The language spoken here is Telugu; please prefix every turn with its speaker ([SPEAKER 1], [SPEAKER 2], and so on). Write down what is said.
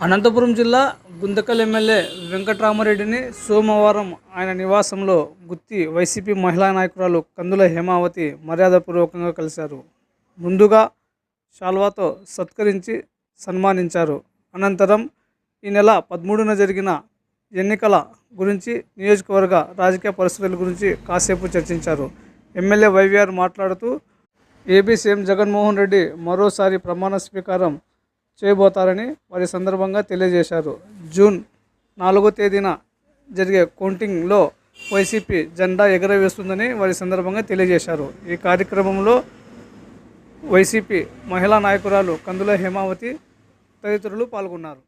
[SPEAKER 1] అనంతపురం జిల్లా గుంతకల్ ఎమ్మెల్యే వెంకట్రామరెడ్డిని సోమవారం ఆయన నివాసంలో గుత్తి వైసీపీ మహిళా నాయకురాలు కందుల హేమావతి మర్యాదపూర్వకంగా కలిశారు. ముందుగా శాల్వాతో సత్కరించి సన్మానించారు. అనంతరం ఈ నెల పదమూడున జరిగిన ఎన్నికల గురించి నియోజకవర్గ రాజకీయ పరిస్థితుల గురించి కాసేపు చర్చించారు. ఎమ్మెల్యే వైవిఆర్ మాట్లాడుతూ ఏపీ సీఎం జగన్మోహన్ రెడ్డి మరోసారి ప్రమాణ స్వీకారం చేయబోతారని వారి సందర్భంగా తెలియజేశారు. జూన్ నాలుగో తేదీన జరిగే కౌంటింగ్లో వైసీపీ జెండా ఎగరవేస్తుందని వారి సందర్భంగా తెలియజేశారు. ఈ కార్యక్రమంలో వైసీపీ మహిళా నాయకురాలు కందుల హేమావతి తదితరులు పాల్గొన్నారు.